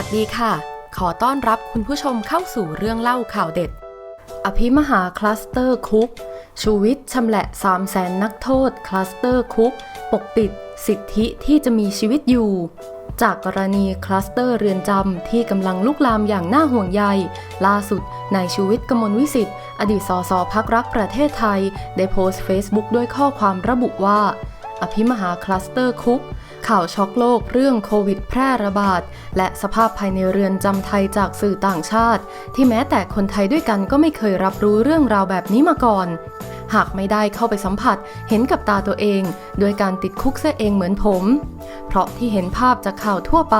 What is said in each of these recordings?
วัสดีค่ะ ขอต้อนรับคุณผู้ชมเข้าสู่เรื่องเล่าข่าวเด็ด อภิมหาคลัสเตอร์คุก ชูวิทย์ชำละ3 0 0แสนนักโทษคลัสเตอร์คุก ปกปิดสิทธิที่จะมีชีวิตอยู่ จากกรณีคลัสเตอร์เรือนจำที่กำลังลุกลามอย่างน่าห่วงใย ล่าสุดนายชูวิทย์กมลวิสิทธิ์ อดีตสสพักรักประเทศไทย ได้โพสต์ Facebook ด้วยข้อความระบุว่า อภิมหาคลัสเตอร์คุก ข่าวช็อกโลกเรื่องโควิดแพร่ระบาด และสภาพภายในเรือนจำไทยจากสื่อต่างชาติ ที่แม้แต่คนไทยด้วยกันก็ไม่เคยรับรู้เรื่องราวแบบนี้มาก่อน หากไม่ได้เข้าไปสัมผัสเห็นกับตาตัวเอง โดยการติดคุกเสียเองเหมือนผม เพราะที่เห็นภาพจากข่าวทั่วไป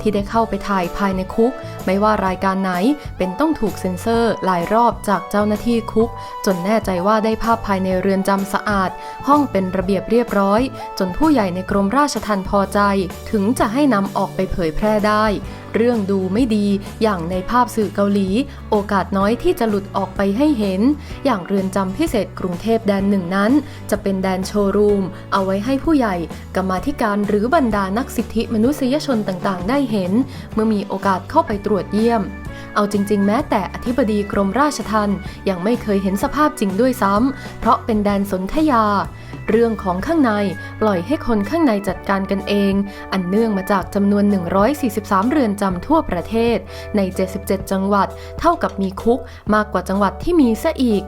ที่ได้เข้าไปถ่ายภายในคุก ไม่ว่ารายการไหนเป็นต้องถูกเซ็นเซอร์หลายรอบจากเจ้าหน้าที่คุก จนแน่ใจว่าได้ภาพภายในเรือนจำสะอาด ห้องเป็นระเบียบเรียบร้อย จนผู้ใหญ่ในกรมราชทัณฑ์พอใจ ถึงจะให้นำออกไปเผยแพร่ได้ เรื่องดูไม่ดีอย่างในภาพสื่อเกาหลี โอกาสน้อยที่จะหลุดออกไปให้เห็น อย่างเรือนจำพิเศษกรุงเทพแดนหนึ่งนั้น จะเป็นแดนโชว์รูม เอาไว้ให้ผู้ใหญ่กรรมาธิการหรือบรรดานักสิทธิมนุษยชนต่างๆ ได้เห็น เมื่อมีโอกาสเข้าไปตรวจเยี่ยมเอาจริง ๆ แม้แต่อธิบดีกรมราชทัณฑ์ยังไม่เคยเห็นสภาพจริงด้วยซ้ำ เพราะเป็นแดนสนธยา เรื่องของข้างในปล่อยให้คนข้างในจัดการกันเอง อันเนื่องมาจากจำนวน 143 เรือนจำทั่วประเทศ ใน 77 จังหวัด เท่ากับมีคุกมากกว่าจังหวัดที่มีซะอีก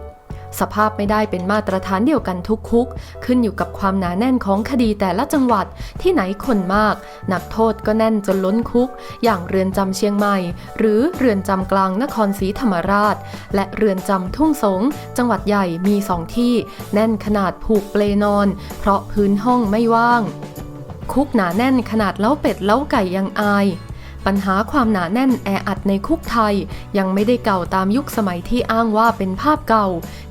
สภาพไม่ได้เป็นมาตรฐานเดียวกันทุกคุก ขึ้นอยู่กับความหนาแน่นของคดีแต่ละจังหวัดที่ไหนคนมาก นักโทษก็แน่นจนล้นคุก อย่างเรือนจำเชียงใหม่ หรือเรือนจำกลางนครศรีธรรมราช และเรือนจำทุ่งสง จังหวัดใหญ่มีสองที่ แน่นขนาดผูกเปลนอน เพราะพื้นห้องไม่ว่าง คุกหนาแน่นขนาดเล้าเป็ดเล้าไก่ยังอาย ปัญหาความหนาแน่นแออัดในคุกไทย ยังไม่ได้เก่าตามยุคสมัยที่อ้างว่าเป็นภาพเก่า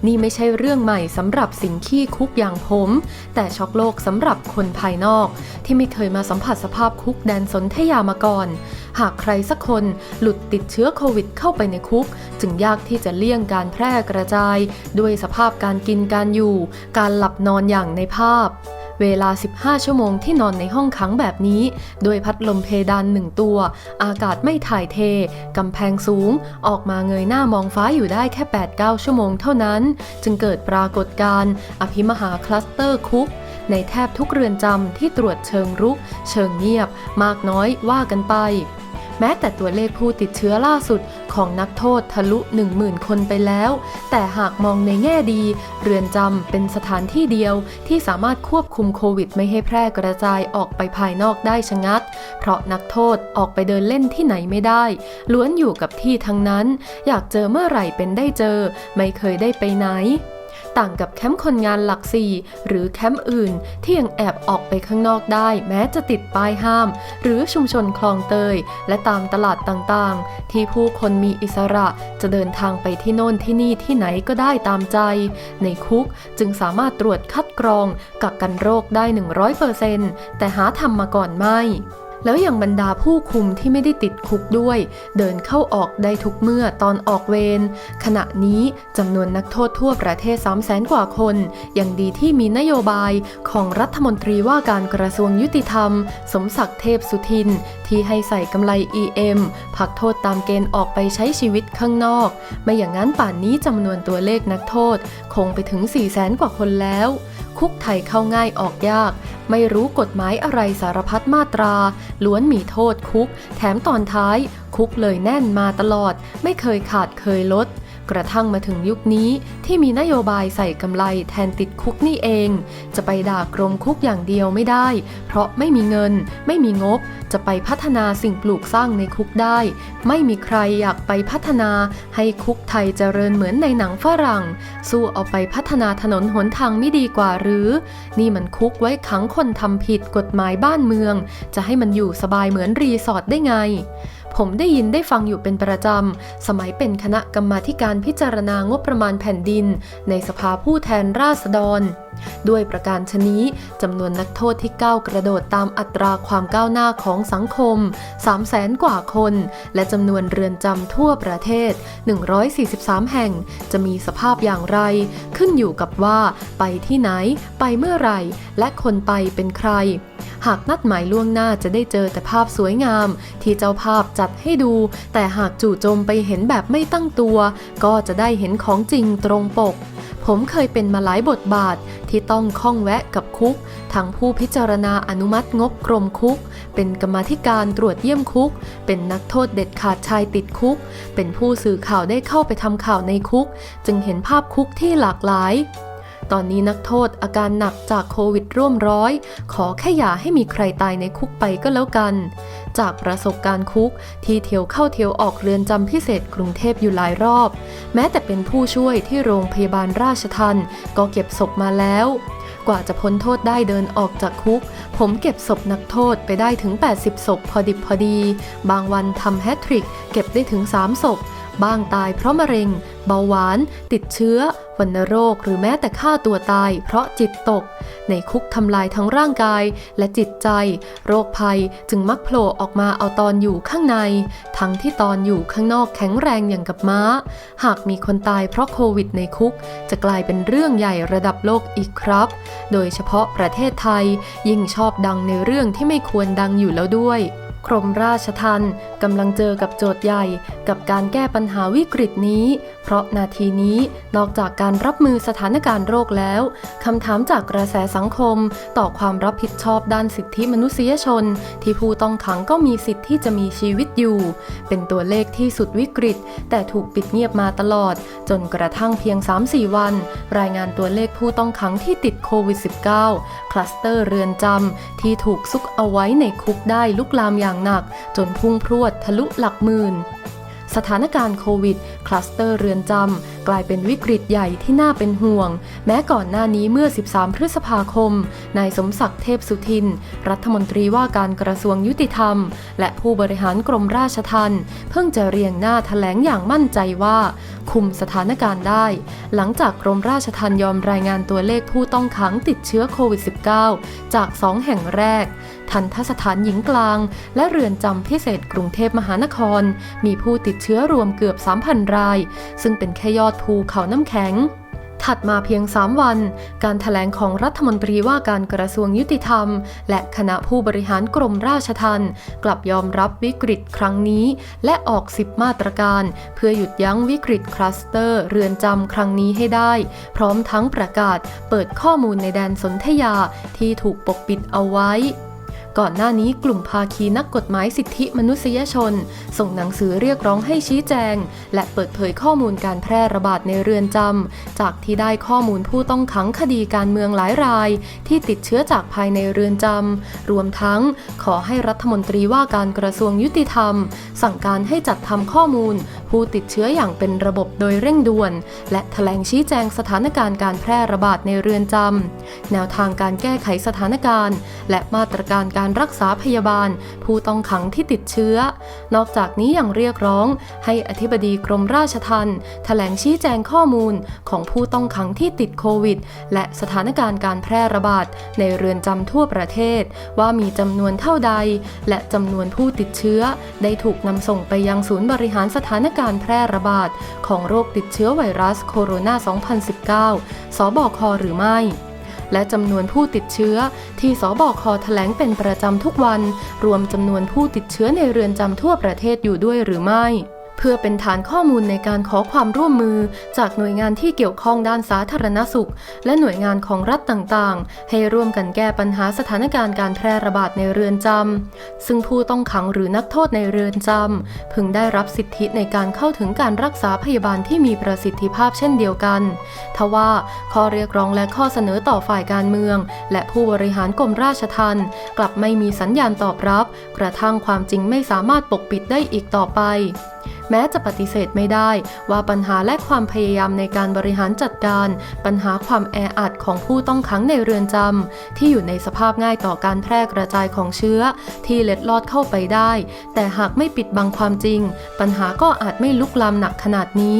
นี่ไม่ใช่เรื่องใหม่สำหรับสิงขี้คุกอย่างผม แต่ช็อกโลกสำหรับคนภายนอก ที่ไม่เคยมาสัมผัสสภาพคุกแดนสนธยามาก่อน หากใครสักคนหลุดติดเชื้อโควิดเข้าไปในคุก จึงยากที่จะเลี่ยงการแพร่กระจาย ด้วยสภาพการกินการอยู่ การหลับนอนอย่างในภาพ เวลา 15 ชั่วโมงที่นอนในห้องขังแบบนี้ โดยพัดลมเพดานหนึ่งตัว อากาศไม่ถ่ายเท กำแพงสูง ออกมาเงยหน้ามองฟ้าอยู่ได้แค่ 8-9 ชั่วโมงเท่านั้น จึงเกิดปรากฏการณ์อภิมหาคลัสเตอร์คุกในแทบทุกเรือนจำที่ตรวจเชิงรุก เชิงเงียบ มากน้อยว่ากันไป แม้แต่ตัวเลขผู้ติดเชื้อล่าสุดของนักโทษทะลุ 10,000 คนไปแล้ว แต่หากมองในแง่ดี เรือนจำเป็นสถานที่เดียวที่สามารถควบคุมโควิดไม่ให้แพร่กระจายออกไปภายนอกได้ชะงัด เพราะนักโทษออกไปเดินเล่นที่ไหนไม่ได้ ล้วนอยู่กับที่ทั้งนั้น อยากเจอเมื่อไหร่เป็นได้เจอ ไม่เคยได้ไปไหน ต่างกับแคมป์คนงานหลักสี่หรือแคมป์อื่นที่ยังแอบออกไปข้างนอกได้แม้จะติดป้ายห้าม หรือชุมชนคลองเตย และตามตลาดต่างๆ ที่ผู้คนมีอิสระจะเดินทางไปที่โน่นที่นี่ที่ไหนก็ได้ตามใจ ในคุกจึงสามารถตรวจคัดกรองกักกันโรคได้ 100%แต่หาทำมาก่อนไม่ แล้วอย่างบรรดาผู้คุมที่ไม่ได้ติดคุกด้วย เดินเข้าออกได้ทุกเมื่อตอนออกเวรขณะนี้จำนวนนักโทษทั่วประเทศ3 0 0แสนกว่าคนยังดีที่มีนโยบายของรัฐมนตรีว่าการกระทรวงยุติธรรม สมศักดิ์เทพสุทิน ที่ให้ใส่กำไร EM พักโทษตามเกณฑ์ออกไปใช้ชีวิตข้างนอก ไม่อย่างนั้นป่านนี้จำนวนตัวเลขนักโทษ คงไปถึง4 0 0แสนกว่าคนแล้ว คุกไทยเข้าง่ายออกยาก ไม่รู้กฎหมายอะไรสารพัดมาตรา ล้วนมีโทษคุก แถมตอนท้าย คุกเลยแน่นมาตลอด ไม่เคยขาดเคยลด กระทั่งมาถึงยุคนี้ที่มีนโยบายใส่กำไรแทนติดคุกนี่เอง จะไปด่ากรมคุกอย่างเดียวไม่ได้ เพราะไม่มีเงิน ไม่มีงบ จะไปพัฒนาสิ่งปลูกสร้างในคุกได้ ไม่มีใครอยากไปพัฒนาให้คุกไทยเจริญเหมือนในหนังฝรั่ง สู้เอาไปพัฒนาถนนหนทางไม่ดีกว่าหรือ นี่มันคุกไว้ขังคนทำผิดกฎหมายบ้านเมือง จะให้มันอยู่สบายเหมือนรีสอร์ทได้ไง ผมได้ยินได้ฟังอยู่เป็นประจำ สมัยเป็นคณะกรรมาการพิจารณางบประมาณแผ่นดิน ในสภาผู้แทนราษฎรด้วยประการชนี้จำนวนนักโทษที่ก้าวกระโดดตามอัตราความก้าวหน้าของสังคม 3 0 0แสนกว่าคน และจำนวนเรือนจำทั่วประเทศ 143 แห่ง จะมีสภาพอย่างไร ขึ้นอยู่กับว่า ไปที่ไหน ไปเมื่อไรและคนไปเป็นใคร หากนัดหมายล่วงหน้าจะได้เจอแต่ภาพสวยงาม ที่เจ้าภาพจัดให้ดู แต่หากจู่โจมไปเห็นแบบไม่ตั้งตัว ก็จะได้เห็นของจริงตรงปก ผมเคยเป็นมาหลายบทบาทที่ต้องข้องแวะกับคุก ทั้งผู้พิจารณาอนุมัติงบกรมคุก เป็นกรรมธิการตรวจเยี่ยมคุก เป็นนักโทษเด็ดขาดชายติดคุก เป็นผู้สื่อข่าวได้เข้าไปทำข่าวในคุก จึงเห็นภาพคุกที่หลากหลาย ตอนนี้นักโทษอาการหนักจากโควิดร่วมร้อย ขอแค่อย่าให้มีใครตายในคุกไปก็แล้วกัน จากประสบการณ์คุกที่เที่ยวเข้าเที่ยวออกเรือนจำพิเศษกรุงเทพอยู่หลายรอบ แม้แต่เป็นผู้ช่วยที่โรงพยาบาลราชทันก็เก็บศพมาแล้วกว่าจะพ้นโทษได้เดินออกจากคุก ผมเก็บศพนักโทษไปได้ถึง 80 ศพพอดิบพอดี บางวันทำแฮตทริก เก็บได้ถึง 3 ศพ บ้างตายเพราะมะเร็ง เบาหวาน ติดเชื้อวัณโรคหรือแม้แต่ฆ่าตัวตายเพราะจิตตก ในคุกทำลายทั้งร่างกายและจิตใจ โรคภัยจึงมักโผล่ออกมาเอาตอนอยู่ข้างใน ทั้งที่ตอนอยู่ข้างนอกแข็งแรงอย่างกับม้า หากมีคนตายเพราะโควิดในคุก จะกลายเป็นเรื่องใหญ่ระดับโลกอีกครับ โดยเฉพาะประเทศไทยยิ่งชอบดังในเรื่องที่ไม่ควรดังอยู่แล้วด้วย กรมราชทัณฑ์กำลังเจอกับโจทย์ใหญ่กับการแก้ปัญหาวิกฤตนี้ เพราะนาทีนี้นอกจากการรับมือสถานการณ์โรคแล้วคำถามจากกระแสสังคม ต่อความรับผิดชอบด้านสิทธิมนุษยชน ที่ผู้ต้องขังก็มีสิทธิ์ที่จะมีชีวิตอยู่ เป็นตัวเลขที่สุดวิกฤต แต่ถูกปิดเงียบมาตลอด จนกระทั่งเพียง 3-4 วัน รายงานตัวเลขผู้ต้องขังที่ติดโควิด -19 คลัสเตอร์เรือนจำที่ถูกซุกเอาไว้ในคุกได้ลุกลามอย่างหนักจนพุ่งพรวดทะลุหลักหมื่น สถานการณ์โควิด คลัสเตอร์เรือนจำกลายเป็นวิกฤตใหญ่ที่น่าเป็นห่วง แม้ก่อนหน้านี้เมื่อ 13 พฤษภาคม นายสมศักดิ์เทพสุทิน รัฐมนตรีว่าการกระทรวงยุติธรรม และผู้บริหารกรมราชทัณฑ์เพิ่งจะเรียงหน้าแถลงอย่างมั่นใจว่า คุมสถานการณ์ได้ หลังจากกรมราชทัณฑ์ยอมรายงานตัวเลขผู้ต้องขังติดเชื้อโควิด -19 จาก 2 แห่งแรก ทันทสถานหญิงกลาง และเรือนจำพิเศษกรุงเทพมหานคร มีผู้ติดเชื้อรวมเกือบ 3,000 ราย ซึ่งเป็นแค่ยอดภูเขาน้ำแข็ง ถัดมาเพียง 3 วัน การถแถลงของรัฐมนตรีว่าการกระทรวงยุติธรรม และคณะผู้บริหารกรมราชทัณฑ์กลับยอมรับวิกฤตครั้งนี้ และออก 10 มาตรการ เพื่อหยุดยั้งวิกฤตคลัสเตอร์ เรือนจำครั้งนี้ให้ได้ พร้อมทั้งประกาศเปิดข้อมูลในแดนสนธยาที่ถูกปกปิดเอาไว้ ก่อนหน้านี้กลุ่มภาคีนักกฎหมายสิทธิมนุษยชน ส่งหนังสือเรียกร้องให้ชี้แจง และเปิดเผยข้อมูลการแพร่ระบาดในเรือนจำจากที่ได้ข้อมูลผู้ต้องขังคดีการเมืองหลายราย ที่ติดเชื้อจากภายในเรือนจำรวมทั้งขอให้รัฐมนตรีว่าการกระทรวงยุติธรรม สั่งการให้จัดทำข้อมูล ผู้ติดเชื้ออย่างเป็นระบบโดยเร่งด่วน และแถลงชี้แจงสถานการณ์การแพร่ระบาดในเรือนจำแนวทางการแก้ไขสถานการณ์ และมาตรการการรักษาพยาบาล ผู้ต้องขังที่ติดเชื้อ นอกจากนี้ยังเรียกร้อง ให้อธิบดีกรมราชทัณฑ์แถลงชี้แจงข้อมูลของผู้ต้องขังที่ติดโควิด และสถานการณ์การแพร่ระบาดในเรือนจำทั่วประเทศ ว่ามีจำนวนเท่าใด และจำนวนผู้ติดเชื้อ ได้ถูกนำส่งไปยังศูนย์บริหารสถานการณ์แพร่ระบาดของโรคติดเชื้อไวรัสโคโรนา 2019 สบคหรือไม่ และจำนวนผู้ติดเชื้อ ที่สบคแถลงเป็นประจำทุกวัน รวมจำนวนผู้ติดเชื้อในเรือนจำทั่วประเทศอยู่ด้วยหรือไม่ พื่อเป็นฐานข้อมูลในการขอความร่วมมือ จากหน่วยงานที่เกี่ยวข้องด้านสาธารณสุข และหน่วยงานของรัฐต่างๆ ให้ร่วมกันแก้ปัญหาสถานการณ์การแพร่ระบาดในเรือนจำซึ่งผู้ต้องขังหรือนักโทษในเรือนจำพึงได้รับสิทธิในการเข้าถึงการรักษาพยาบาลที่มีประสิทธิภาพเช่นเดียวกันทว่าข้อเรียกร้องและข้อเสนอต่อฝ่ายการเมือง และผู้บริหารกรมราชทัณฑ์กลับไม่มีสัญญาณตอบรับ กระทั่งความจริงไม่สามารถปกปิดได้อีกต่อไปแม้จะปฏิเสธไม่ได้ว่าปัญหาและความพยายามในการบริหารจัดการ ปัญหาความแออัดของผู้ต้องขังในเรือนจำที่อยู่ในสภาพง่ายต่อการแพร่กระจายของเชื้อ ที่เล็ดลอดเข้าไปได้ แต่หากไม่ปิดบังความจริง ปัญหาก็อาจไม่ลุกลามหนักขนาดนี้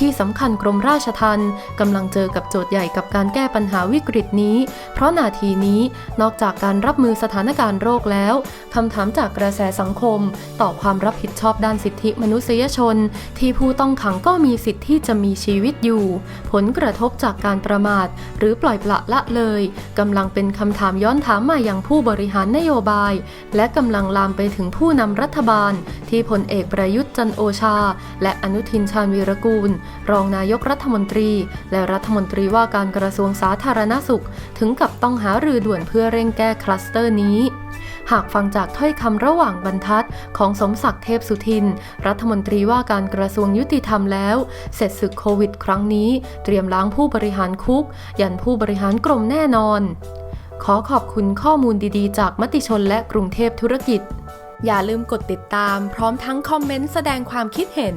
ที่สำคัญกรมราชทัณฑ์กำลังเจอกับโจทย์ใหญ่กับการแก้ปัญหาวิกฤตนี้ เพราะนาทีนี้นอกจากการรับมือสถานการณ์โรคแล้วคำถามจากกระแสสังคม ต่อความรับผิดชอบด้านสิทธิมนุษยชน ที่ผู้ต้องขังก็มีสิทธิที่จะมีชีวิตอยู่ ผลกระทบจากการประมาท หรือปล่อยปละละเลยกำลังเป็นคำถามย้อนถามมาอยังผู้บริหารนโยบาย และกำลังลามไปถึงผู้นำรัฐบาล ที่พลเอกประยุทธ์จันโอชา และอนุทินชาญวีรกูลรองนายกรัฐมนตรี และรัฐมนตรีว่าการกระทรวงสาธารณสุข ถึงกับต้องหารือด่วนเพื่อเร่งแก้คลัสเตอร์นี้ หากฟังจากถ้อยคำระหว่างบรรทัดของสมศักดิ์เทพสุทิน รัฐมนตรีว่าการกระทรวงยุติธรรมแล้ว เสร็จศึกโควิด ครั้งนี้ เตรียมล้างผู้บริหารคุก ยันผู้บริหารกรมแน่นอน ขอขอบคุณข้อมูลดีๆ จากมติชนและกรุงเทพธุรกิจ อย่าลืมกดติดตาม พร้อมทั้งคอมเมนต์แสดงความคิดเห็น